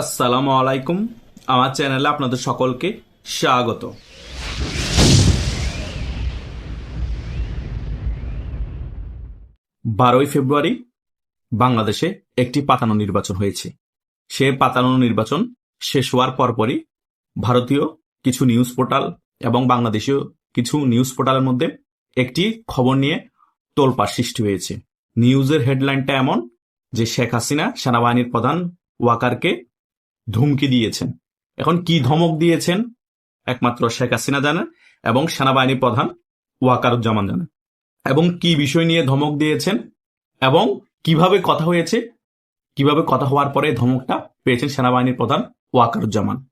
আসসালামু আলাইকুম আমার চ্যানেলে আপনাদের সকলকে স্বাগত। বারোই ফেব্রুয়ারি বাংলাদেশে একটি পাতানো নির্বাচন হয়েছে। সে পাতানো নির্বাচন শেষ হওয়ার পরপরই ভারতীয় কিছু নিউজ পোর্টাল এবং বাংলাদেশীয় কিছু নিউজ পোর্টালের মধ্যে একটি খবর নিয়ে তোলপাড় সৃষ্টি হয়েছে। নিউজের হেডলাইনটা এমন যে শেখ হাসিনা সেনাবাহিনীর প্রধান ওয়াকারকে ধুমকি দিয়েছেন। এখন কি ধমক দিয়েছেন? একমাত্র শেখ হাসিনা জানেন এবং সেনাবাহিনী প্রধান ওয়াকারুজ্জামান জানেন। এবং কি বিষয় নিয়ে ধমক দিয়েছেন? এবং কীভাবে কথা হয়েছে? কীভাবে কথা হওয়ার পরে ধমকটা পেয়েছেন সেনাবাহিনীর প্রধান ওয়াকারুজ্জামান?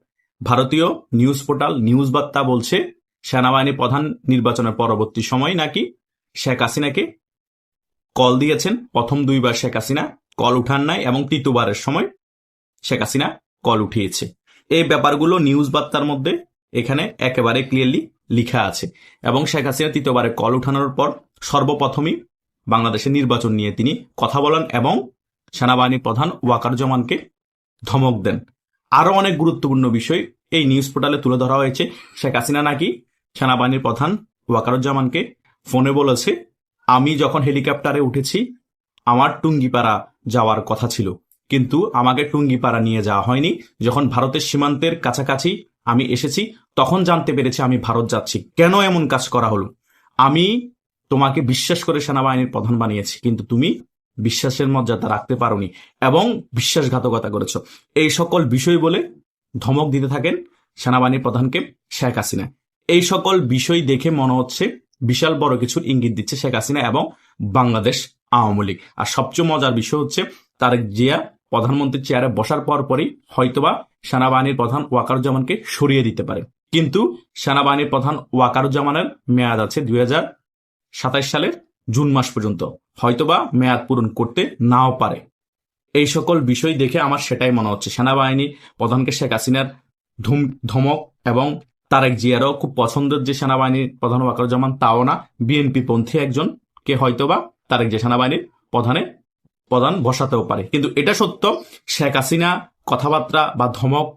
ভারতীয় নিউজ পোর্টাল নিউজ বার্তা বলছে, সেনাবাহিনী প্রধান নির্বাচনের পরবর্তী সময় নাকি শেখ হাসিনাকে কল দিয়েছেন। প্রথম দুইবার শেখ হাসিনা কল উঠান নাই এবং তৃতীয়বারের সময় শেখ হাসিনা কল উঠিয়েছে। এই ব্যাপারগুলো নিউজ বার্তার মধ্যে এখানে একেবারে ক্লিয়ারলি লিখা আছে এবং শেখ হাসিনা তৃতীয়বারে কল উঠানোর পর সর্বপ্রথমই বাংলাদেশের নির্বাচন নিয়ে তিনি কথা বলেন এবং সেনাবাহিনী প্রধান ওয়াকারুজ্জামানকে ধমক দেন। আরও অনেক গুরুত্বপূর্ণ বিষয় এই নিউজ পোর্টালে তুলে ধরা হয়েছে। শেখ হাসিনা নাকি সেনাবাহিনীর প্রধান ওয়াকারুজ্জামানকে ফোনে বলেছে, আমি যখন হেলিকপ্টারে উঠেছি, আমার টুঙ্গিপাড়া যাওয়ার কথা ছিল। কিন্তু আমাকে টুঙ্গিপাড়া নিয়ে যাওয়া হয়নি। যখন ভারতের সীমান্তের কাছাকাছি আমি এসেছি, তখন জানতে পেরেছি আমি ভারত যাচ্ছি। কেন এমন কাজ করা হলো? আমি তোমাকে বিশ্বাস করে সেনাবাহিনীর প্রধান বানিয়েছি, কিন্তু তুমি বিশ্বাসের মর্যাদা রাখতে পারোনি এবং বিশ্বাসঘাতকতা করেছ। এই সকল বিষয় বলে ধমক দিতে থাকেন সেনাবাহিনীর প্রধানকে শেখ হাসিনা। এই সকল বিষয় দেখে মনে হচ্ছে বিশাল বড় কিছুর ইঙ্গিত দিচ্ছে শেখ হাসিনা এবং বাংলাদেশ আওয়ামী লীগ। আর সবচেয়ে মজার বিষয় হচ্ছে তারেক জিয়া প্রধানমন্ত্রীর চেয়ারে বসার পর পরই হয়তোবা সেনাবাহিনীর প্রধান ওয়াকারুজ্জামানকে সরিয়ে দিতে পারে। কিন্তু সেনাবাহিনীর প্রধান ওয়াকারুজ্জামানের মেয়াদ আছে দুই সালের জুন মাস পর্যন্ত। হয়তোবা মেয়াদ পূরণ করতে নাও পারে। এই সকল বিষয় দেখে আমার সেটাই মনে হচ্ছে। সেনাবাহিনী প্রধানকে শেখ হাসিনার ধুম, ধমক এবং তারেক জিয়ারও খুব পছন্দের যে সেনাবাহিনীর প্রধান ওয়াকারুজ্জামান, তাও না। বিএনপি পন্থী একজন কে হয়তোবা তারেক যে সেনাবাহিনীর প্রধানে প্রধান বসাতেও পারে। কিন্তু এটা সত্য, শেখ হাসিনা কথাবার্তা বা ধমক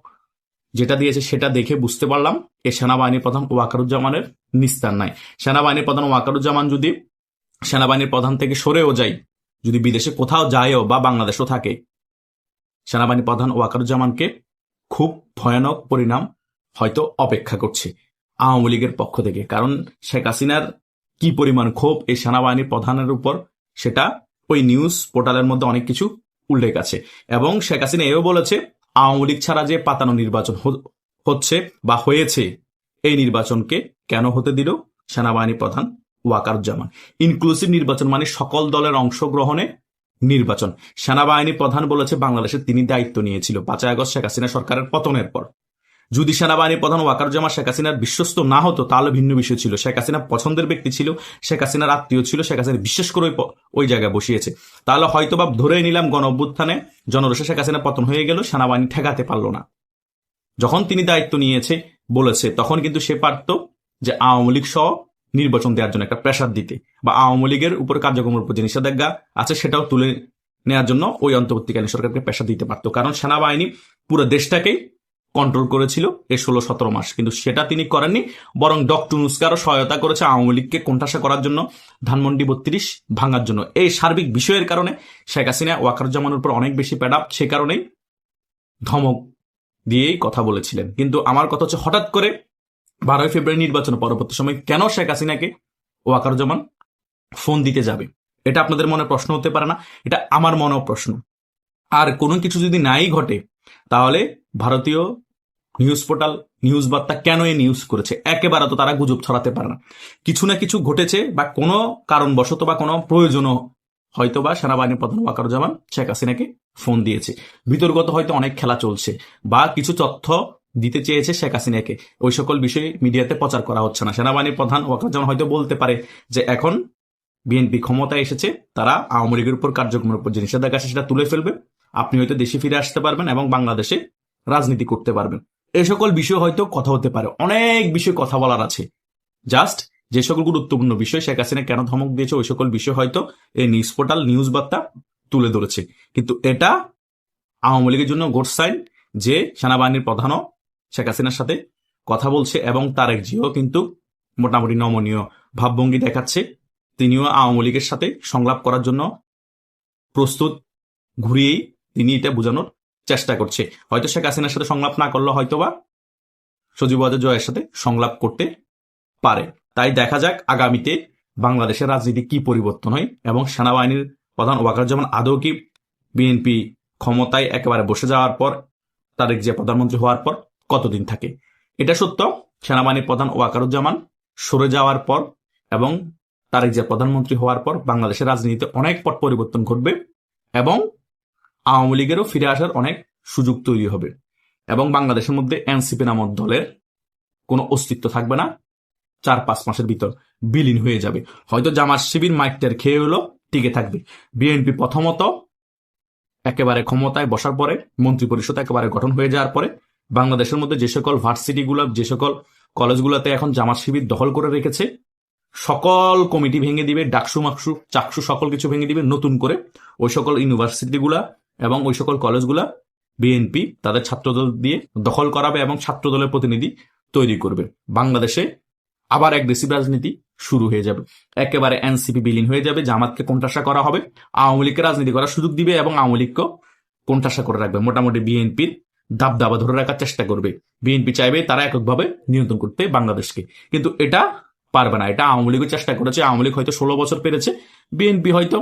যেটা দিয়েছে সেটা দেখে বুঝতে পারলাম এই সেনাবাহিনীর প্রধান ওয়াকারুজ্জামানের নিস্তার নাই। সেনাবাহিনীর প্রধান ওয়াকারুজ্জামান যদি সেনাবাহিনীর প্রধান থেকে সরেও যায়, যদি বিদেশে কোথাও যায়ও বা বাংলাদেশও থাকে সেনাবাহিনী প্রধান ওয়াকারুজ্জামানকে খুব ভয়ানক পরিণাম হয়তো অপেক্ষা করছে আওয়ামী লীগের পক্ষ থেকে। কারণ শেখ হাসিনার কি পরিমাণ ক্ষোভ এই সেনাবাহিনীর প্রধানের উপর, সেটা ওই নিউজ পোর্টালের মধ্যে অনেক কিছু উল্লেখ আছে। এবং শেখ হাসিনা এও বলেছে, আওয়ামী লীগ ছাড়া যে পাতানো নির্বাচন হচ্ছে বা হয়েছে, এই নির্বাচনকে কেন হতে দিল? সেনাবাহিনী প্রধান ওয়াকারুজ্জামান। ইনক্লুসিভ নির্বাচন মানে সকল দলের অংশগ্রহণে নির্বাচন। সেনাবাহিনী প্রধান বলেছে, বাংলাদেশে তিনি দায়িত্ব নিয়েছিল, পাঁচই আগস্ট শেখ হাসিনা সরকারের পতনের পর। যদি সেনাবাহিনী প্রধান ওয়াকারুজ্জামান শেখ হাসিনার বিশ্বস্ত না হতো, তাহলে ভিন্ন বিষয় ছিল। শেখ হাসিনা পছন্দের ব্যক্তি ছিল, শেখ হাসিনার আত্মীয় ছিল, শেখ হাসিনা বিশ্বাস করে ওই জায়গায় বসিয়েছে। তাহলে হয়তো বা ধরে নিলাম গণ অভ্যুত্থানে জনরোষে শেখ হাসিনা পতন হয়ে গেল, সেনাবাহিনী ঠেকাতে পারল না। যখন তিনি দায়িত্ব নিয়েছে, বলেছে, তখন কিন্তু সে পারত যে আওয়ামী লীগ সহ নির্বাচন দেওয়ার জন্য একটা প্রেশার দিতে। বা আওয়ামী লীগের উপর কার্যক্রমের উপর যে নিষেধাজ্ঞা আছে, সেটাও তুলে নেওয়ার জন্য ওই অন্তর্বর্তীকালীন সরকারকে প্রেশার দিতে পারত। কারণ সেনাবাহিনী পুরো দেশটাকেই কন্ট্রোল করেছিল এই ষোলো সতেরো মাস। কিন্তু সেটা তিনি করেননি, বরং ডক্টর নুস্কারও সহায়তা করেছে আওয়ামী লীগকে কোণঠাসা করার জন্য, ধানমন্ডি বত্রিশ ভাঙার জন্য। এই সার্বিক বিষয়ের কারণে শেখ হাসিনা ওয়াকারুজ্জামানের উপর অনেক বেশি প্যাডাপ, সে কারণেই ধমক দিয়েই কথা বলেছিলেন। কিন্তু আমার কথা হচ্ছে হঠাৎ করে বারোই ফেব্রুয়ারি নির্বাচন, পরবর্তী সময় কেন শেখ হাসিনাকে ওয়াকারুজ্জামান ফোন দিতে যাবে? এটা আপনাদের মনে প্রশ্ন হতে পারে না, এটা আমার মনেও প্রশ্ন। আর কোনো কিছু যদি নাই ঘটে, তাহলে ভারতীয় নিউজ পোর্টাল নিউজ বার্তা কেন এই নিউজ করেছে? একেবারে তো তারা গুজব ছড়াতে পারে না। কিছু না কিছু ঘটেছে বা কোনো কারণবশত বা কোনো প্রয়োজনও হয়তো বা সেনাবাহিনীর প্রধান ওয়াকারুজ্জামান শেখ হাসিনাকে ফোন দিয়েছে। বিতর্গত হয়তো অনেক খেলা চলছে বা কিছু তথ্য দিতে চেয়েছে শেখ হাসিনাকে। ওই সকল বিষয়ে মিডিয়াতে প্রচার করা হচ্ছে না। সেনাবাহিনীর প্রধান ওয়াকারুজ্জামান হয়তো বলতে পারে যে এখন বিএনপি ক্ষমতায় এসেছে, তারা আওয়ামী লীগের উপর কার্যক্রমের উপর যে নিষেধাজ্ঞা সেটা তুলে ফেলবে। আপনি হয়তো দেশে ফিরে আসতে পারবেন এবং বাংলাদেশে রাজনীতি করতে পারবেন। এ সকল বিষয় হয়তো কথা হতে পারে। অনেক বিষয় কথা বলার আছে। জাস্ট যে সকল গুরুত্বপূর্ণ বিষয় শেখ হাসিনা কেন ধমক দিয়েছে, ওই সকল বিষয় হয়তো এই নিউজ পোর্টাল, নিউজ বার্তা তুলে ধরেছে। কিন্তু এটা আওয়ামী লীগের জন্য গোড সাইন যে সেনাবাহিনীর প্রধানও শেখ হাসিনার সাথে কথা বলছে এবং তারেক জিও কিন্তু মোটামুটি নমনীয় ভাবভঙ্গি দেখাচ্ছে। তিনিও আওয়ামী লীগের সাথে সংলাপ করার জন্য প্রস্তুত। ঘুরিয়েই তিনি এটা বোঝানোর চেষ্টা করছে। হয়তো শেখ হাসিনার সাথে সংলাপ না করলে হয়তোবা সজীব জয়ের সাথে সংলাপ করতে পারে। তাই দেখা যাক আগামীতে বাংলাদেশের রাজনীতি কি পরিবর্তন হয় এবং সেনাবাহিনীর প্রধান ওয়াকারুজ্জামান আদৌ কি বিএনপি ক্ষমতায় একেবারে বসে যাওয়ার পর, তারেক যে প্রধানমন্ত্রী হওয়ার পর কতদিন থাকে? এটা সত্য, সেনাবাহিনীর প্রধান ওয়াকারুজ্জামান সরে যাওয়ার পর এবং তারেক যে প্রধানমন্ত্রী হওয়ার পর বাংলাদেশের রাজনীতিতে অনেক পট পরিবর্তন ঘটবে এবং আওয়ামী লীগেরও ফিরে আসার অনেক সুযোগ তৈরি হবে। এবং বাংলাদেশের মধ্যে এনসিপি নামক দলের কোনো অস্তিত্ব থাকবে না। চার পাঁচ মাসের ভিতর বিলীন হয়ে যাবে। হয়তো জামাত শিবির মাইকটার খেয়ে হলো, টিকে থাকবে। বিএনপি প্রথমত একেবারে ক্ষমতায় বসার পরে মন্ত্রী পরিষদ একেবারে গঠন হয়ে যাওয়ার পরে, বাংলাদেশের মধ্যে যে সকল ভার্সিটিগুলো, যে সকল কলেজগুলোতে এখন জামাত শিবির দখল করে রেখেছে, সকল কমিটি ভেঙে দিবে ডাকসু মাকসু চাকসু সকল কিছু ভেঙে দিবে, নতুন করে ওই সকল ইউনিভার্সিটিগুলা এবং ওই সকল কলেজগুলা বিএনপি তাদের ছাত্রদল দিয়ে দখল করাবে এবং ছাত্রদলের প্রতিনিধি তৈরি করবে। বাংলাদেশে আবার এক দেশি রাজনীতি শুরু হয়ে যাবে। একেবারে এনসিপি বিলীন হয়ে যাবে, জামাতকে কোণঠাসা করা হবে, আওয়ামী লীগকে রাজনীতি করার সুযোগ দিবে এবং আওয়ামী লীগকে কোণঠাসা করে রাখবে। মোটামুটি বিএনপির দাবদাবা ধরে রাখার চেষ্টা করবে। বিএনপি চাইবে তারা এককভাবে নিয়ন্ত্রণ করতে বাংলাদেশকে। কিন্তু এটা পারবে না, এটা আওয়ামী লীগও চেষ্টা করেছে। আওয়ামী লীগ হয়তো ষোলো বছর পেরেছে বিএনপি হয়তো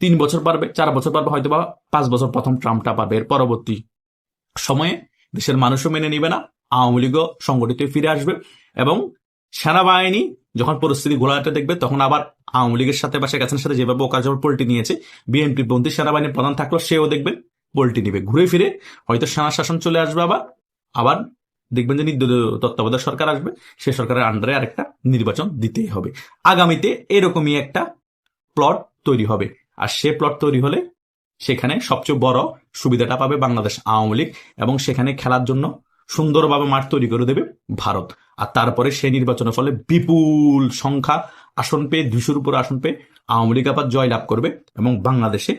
তিন বছর পারবে, চার বছর পারবে, হয়তো বা পাঁচ বছর প্রথম ট্রাম্পটা পারবে এর পরবর্তী সময়ে। দেশের মানুষও মেনে নিবে না, আওয়ামী লীগও সংগঠিত ফিরে আসবে এবং সেনাবাহিনী যখন পরিস্থিতি গোলাটা দেখবে, তখন আবার আওয়ামী লীগের সাথে বা শেখ সাথে যেভাবে ওকাজল পল্টি নিয়েছে, বিএনপি বন্দী সেনাবাহিনীর প্রধান থাকলেও সেও দেখবে পল্টি নিবে। ঘুরে ফিরে হয়তো সেনা শাসন চলে আসবে আবার আবার দেখবেন যে নির্দলীয় তত্ত্বাবধায়ক সরকার আসবে, সে সরকারের আন্ডারে আরেকটা নির্বাচন দিতেই হবে। আগামীতে এরকমই একটা প্লট তৈরি হবে। আর সে প্লট তৈরি হলে সেখানে সবচেয়ে বড় সুবিধাটা পাবে বাংলাদেশ আওয়ামী লীগ এবং সেখানে খেলার জন্য সুন্দরভাবে মাঠ তৈরি করে দেবে ভারত। আর তারপরে সেই নির্বাচনের ফলে বিপুল সংখ্যা আসন পেয়ে দুশোর উপর আসন পেয়ে আওয়ামী লীগ আবার জয় লাভ করবে এবং বাংলাদেশে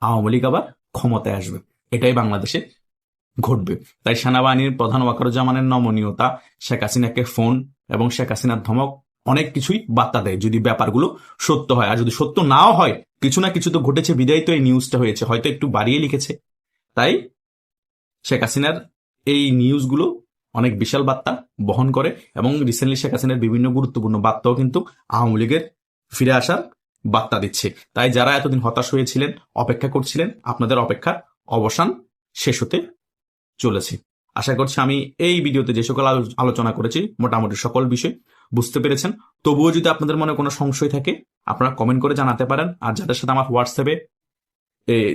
আওয়ামী লীগ আবার ক্ষমতায় আসবে। এটাই বাংলাদেশে ঘটবে। তাই সেনাবাহিনীর প্রধান ওয়াকারুজ্জামানের নমনীয়তা, শেখ হাসিনাকে ফোন এবং শেখ হাসিনার ধমক অনেক কিছুই বার্তা দেয়। যদি ব্যাপারগুলো সত্য হয়, আর যদি সত্য নাও হয় কিছু না কিছু তো ঘটেছে, বিদায় তো এই নিউজটা হয়েছে। হয়তো একটু বাড়িয়ে লিখেছে। তাই শেখ হাসিনার এই নিউজগুলো অনেক বিশাল বার্তা বহন করে এবং রিসেন্টলি শেখ হাসিনার বিভিন্ন গুরুত্বপূর্ণ বার্তাও কিন্তু আওয়ামী লীগের ফিরে আসার বার্তা দিচ্ছে। তাই যারা এতদিন হতাশ হয়েছিলেন, অপেক্ষা করছিলেন, আপনাদের অপেক্ষার অবসান শেষ হতে চলেছে। আশা করছি আমি এই ভিডিওতে যে সকল আলো- আলোচনা করেছি, মোটামুটি সকল বিষয় বুঝতে পেরেছেন? তবুও যদি আপনাদের মনে কোনো সংশয় থাকে, আপনারা কমেন্ট করে জানাতে পারেন। আর যাদের সাথে আমার হোয়াটসঅ্যাপে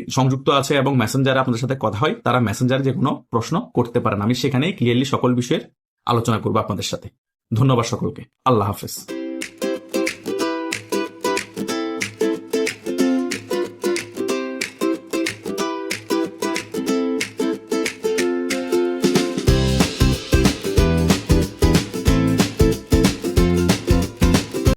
সংযুক্ত আছে এবং মেসেঞ্জারে আপনাদের সাথে কথা হয়, তারা মেসেঞ্জারে যে কোনো প্রশ্ন করতে পারেন। আমি সেখানেই ক্লিয়ারলি সকল বিষয়ের আলোচনা করব আপনাদের সাথে। ধন্যবাদ সকলকে। আল্লাহ হাফেজ।